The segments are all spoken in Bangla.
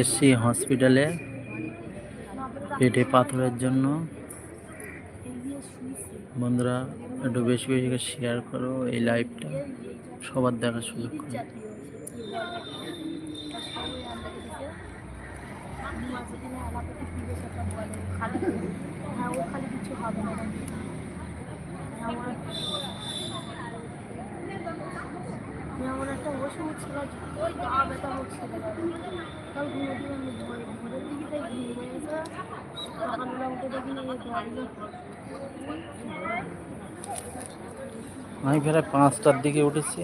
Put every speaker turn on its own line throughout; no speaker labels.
এসছি হসপিটালে, পেটে পাথরের জন্য। বন্ধুরা, একটু বেশি বেশি করে শেয়ার করো এই লাইভটা সবার দেখার সুযোগ করো
হ্যাঁ ও খালি কিছু হবে না। আমার যেমন একটা ওষুধ ছিল ওই গা ব্যথা হচ্ছিল তাও ঘুরে দিয়ে আমি ভোরে ভোরের দিকে তাই ঘুরে গেছে সকালবেলা উঠে দেখি এই
আমি প্রায় পাঁচটার দিকে উঠেছি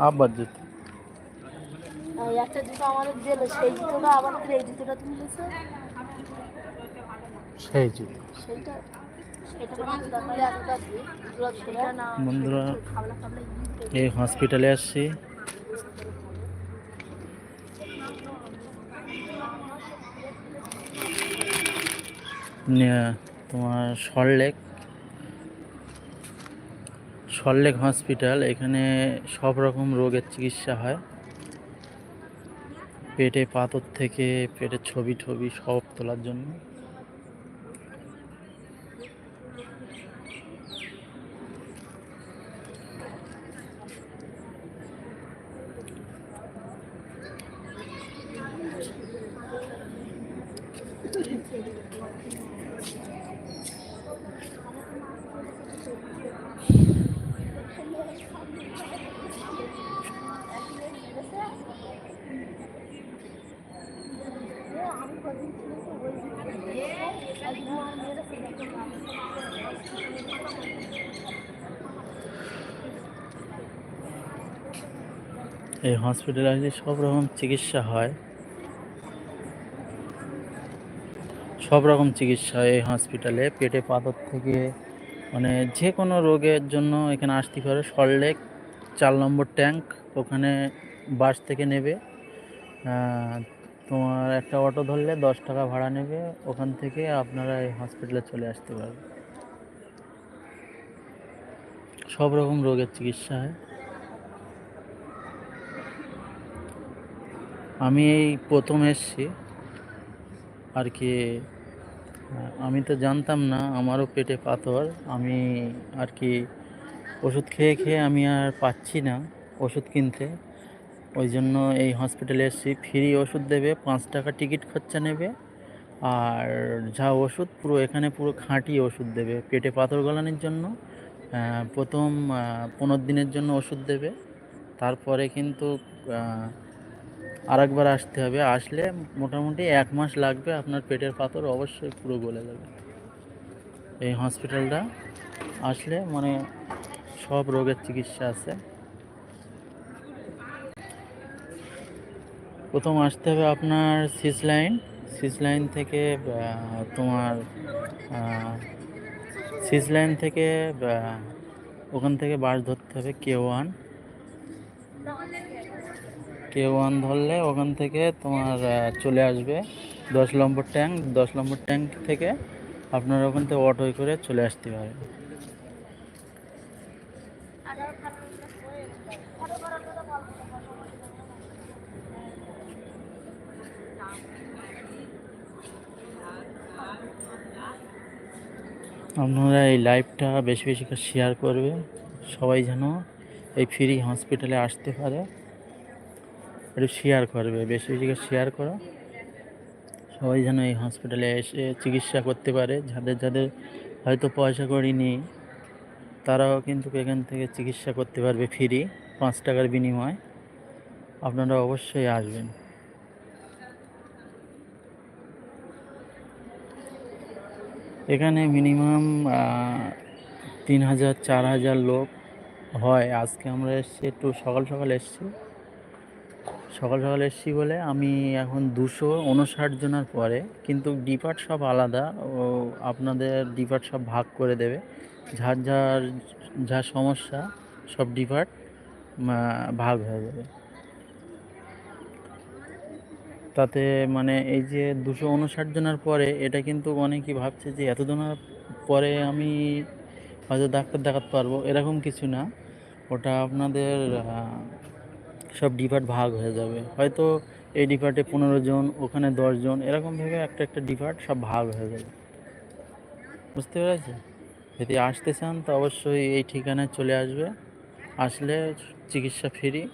আবার
আর একটা জুতো আমাদের দিল সেই জুতোটা আবার আমাদের এই জুতোটা তুলেছে
সেই জুতো
সেইটা
বন্ধুরা, এই হসপিটালে আসছি। তোমার সল্টলেক সল্টলেক হসপিটাল এখানে সব রকম রোগের চিকিৎসা হয়। পেটে পাথর থেকে, পেটের ছবি টবি সব তোলার জন্য। এই হসপিটালে আসলে সব রকম চিকিৎসা হয়। সব রকম চিকিৎসা হয় এই হসপিটালে পেটে পাথর থেকে মানে যে কোনো রোগের জন্য এখানে আসতে পারে। সল্টলেক চার নম্বর ট্যাঙ্ক ওখানে বাস থেকে নেবে। তোমার একটা অটো ধরলে দশ টাকা ভাড়া নেবে। ওখান থেকে আপনারা এই হসপিটালে চলে আসতে পারবে। সব রকম রোগের চিকিৎসা হয়। আমি এই প্রথম এসেছি। আর কি, আমি তো জানতাম না, আমারও পেটে পাথর। আমি আর কি ওষুধ খেয়ে খেয়ে আমি আর পাচ্ছি না ওষুধ কিনতে। ওই জন্য এই হসপিটালে এসেছি। ফ্রি ওষুধ দেবে, পাঁচ টাকা টিকিট খরচা নেবে। আর যা ওষুধ, পুরো এখানে পুরো খাঁটি ওষুধ দেবে। পেটে পাথর গলানোর জন্য প্রথম পনেরো দিনের জন্য ওষুধ দেবে। তারপরে কিন্তু আর একবার আসতে হবে। আসলে মোটামুটি এক মাস লাগবে, আপনার পেটের পাথর অবশ্যই পুরো গলে যাবে। এই হসপিটালটা আসলে মানে সব রোগের চিকিৎসা আছে। প্রথম আসতে হবে আপনার সিস লাইন। সিস লাইন থেকে তোমার সিস লাইন থেকে ওখান থেকে বাস ধরতে হবে কে ওয়ান। কে ওয়ান ধরলে ওখান থেকে তোমার চলে আসবে। দশ নম্বর ট্যাঙ্ক, দশ নম্বর ট্যাঙ্ক থেকে আপনার ওখান থেকে অটোয় করে চলে আসতে পারে আপনারা এই লাইভটা বেশি বেশি করে শেয়ার করবে। সবাই যেন এই ফ্রি হসপিটালে আসতে পারে। একটু শেয়ার করবে, বেশি বেশি শেয়ার করো। সবাই যেন এই হসপিটালে এসে চিকিৎসা করতে পারে, যাদের যাদের হয়তো পয়সা করি নেই তারাও কিন্তু এখান থেকে চিকিৎসা করতে পারবে ফ্রি পাঁচ টাকার বিনিময়। আপনারা অবশ্যই আসবেন। এখানে মিনিমাম তিন হাজার, চার হাজার লোক হয়। আজকে আমরা এসেছি, একটু সকাল সকাল এসেছি। সকাল সকাল এসছি বলে আমি এখন দুশো উনষাট জনের পরে, কিন্তু ডিপার্ট সব আলাদা। ও আপনাদের ডিপার্ট সব ভাগ করে দেবে। যার যার যা সমস্যা, সব ডিপার্ট ভাগ হয়ে যাবে। তাতে মানে এই যে দুশো উনষাট জনের পরে, এটা কিন্তু অনেকেই ভাবছে যে এত পরে আমি হয়তো ডাক্তার দেখাতে পারব, এরকম কিছু না। ওটা আপনাদের সব ডিপার্ট ভাগ হয়ে যাবে। হয়তো এই ডিপার্টে পনেরো জন, ওখানে দশজন এরকমভাবে এরকম ভেবে একটা একটা ডিপার্ট সব ভাগ হয়ে যাবে। বুঝতে পেরেছি যদি আসতে চান তো অবশ্যই এই ঠিকানায় চলে আসবে। আসলে চিকিৎসা ফ্রি।